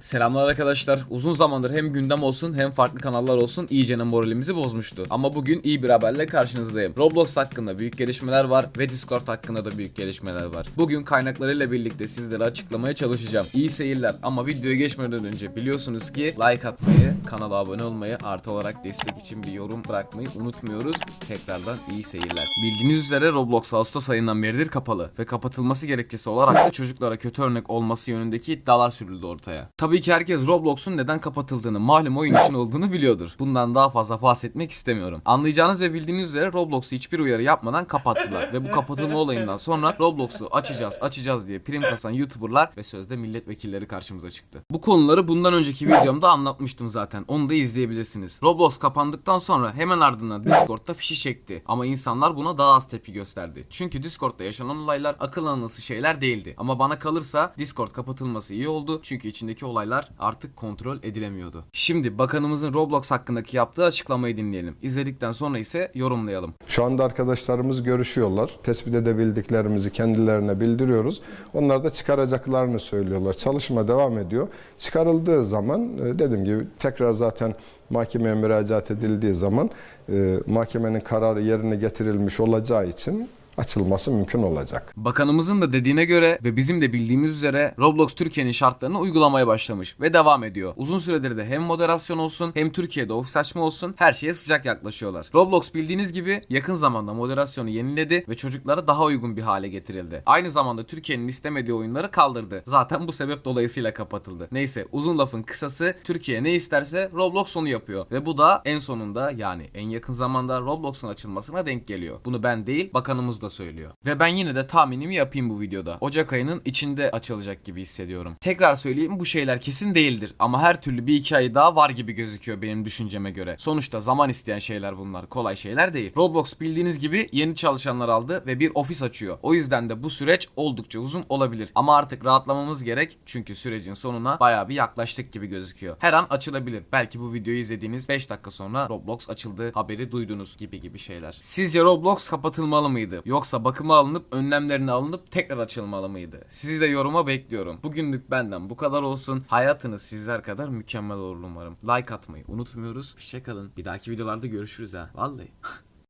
Selamlar arkadaşlar. Uzun zamandır hem gündem olsun hem farklı kanallar olsun iyicene moralimizi bozmuştu. Ama bugün iyi bir haberle karşınızdayım. Roblox hakkında büyük gelişmeler var ve Discord hakkında da büyük gelişmeler var. Bugün kaynaklarıyla birlikte sizlere açıklamaya çalışacağım. İyi seyirler ama videoya geçmeden önce biliyorsunuz ki like atmayı, kanala abone olmayı, artı olarak destek için bir yorum bırakmayı unutmuyoruz. Tekrardan iyi seyirler. Bildiğiniz üzere Roblox Ağustos ayından beridir kapalı ve kapatılması gerekçesi olarak da çocuklara kötü örnek olması yönündeki iddialar sürüldü ortaya. Tabii ki herkes Roblox'un neden kapatıldığını, malum oyun için olduğunu biliyordur. Bundan daha fazla bahsetmek istemiyorum. Anlayacağınız ve bildiğiniz üzere Roblox'u hiçbir uyarı yapmadan kapattılar ve bu kapatılma olayından sonra Roblox'u açacağız, açacağız diye prim kasan YouTuber'lar ve sözde milletvekilleri karşımıza çıktı. Bu konuları bundan önceki videomda anlatmıştım zaten. Onu da izleyebilirsiniz. Roblox kapandıktan sonra hemen ardından Discord'da fişi çekti. Ama insanlar buna daha az tepki gösterdi. Çünkü Discord'da yaşanan olaylar akıl alınması şeyler değildi. Ama bana kalırsa Discord kapatılması iyi oldu. Çünkü içindeki olaylar artık kontrol edilemiyordu. Şimdi bakanımızın Roblox hakkındaki yaptığı açıklamayı dinleyelim. İzledikten sonra ise yorumlayalım. Şu anda arkadaşlarımız görüşüyorlar. Tespit edebildiklerimizi kendilerine bildiriyoruz. Onlar da çıkaracaklarını söylüyorlar. Çalışma devam ediyor. Çıkarıldığı zaman e, dediğim gibi tekrar zaten mahkemeye müracaat edildiği zaman e, mahkemenin kararı yerine getirilmiş olacağı için açılması mümkün olacak. Bakanımızın da dediğine göre ve bizim de bildiğimiz üzere Roblox Türkiye'nin şartlarını uygulamaya başlamış ve devam ediyor. Uzun süredir de hem moderasyon olsun hem Türkiye'de ofis açma olsun her şeye sıcak yaklaşıyorlar. Roblox bildiğiniz gibi yakın zamanda moderasyonu yeniledi ve çocuklara daha uygun bir hale getirildi. Aynı zamanda Türkiye'nin istemediği oyunları kaldırdı. Zaten bu sebep dolayısıyla kapatıldı. Neyse uzun lafın kısası Türkiye ne isterse Roblox onu yapıyor ve bu da en sonunda yani en yakın zamanda Roblox'un açılmasına denk geliyor. Bunu ben değil bakanımız da söylüyor. Ve ben yine de tahminimi yapayım bu videoda. Ocak ayının içinde açılacak gibi hissediyorum. Tekrar söyleyeyim bu şeyler kesin değildir ama her türlü bir iki ay daha var gibi gözüküyor benim düşünceme göre. Sonuçta zaman isteyen şeyler bunlar. Kolay şeyler değil. Roblox bildiğiniz gibi yeni çalışanlar aldı ve bir ofis açıyor. O yüzden de bu süreç oldukça uzun olabilir. Ama artık rahatlamamız gerek çünkü sürecin sonuna bayağı bir yaklaştık gibi gözüküyor. Her an açılabilir. Belki bu videoyu izlediğiniz 5 dakika sonra Roblox açıldı haberi duydunuz gibi gibi şeyler. Sizce Roblox kapatılmalı mıydı? Yoksa bakıma alınıp önlemlerini alınıp tekrar açılmalı mıydı? Sizi de yoruma bekliyorum. Bugünlük benden bu kadar olsun. Hayatınız sizler kadar mükemmel olur umarım. Like atmayı unutmuyoruz. Hoşçakalın. Bir dahaki videolarda görüşürüz ha. Vallahi.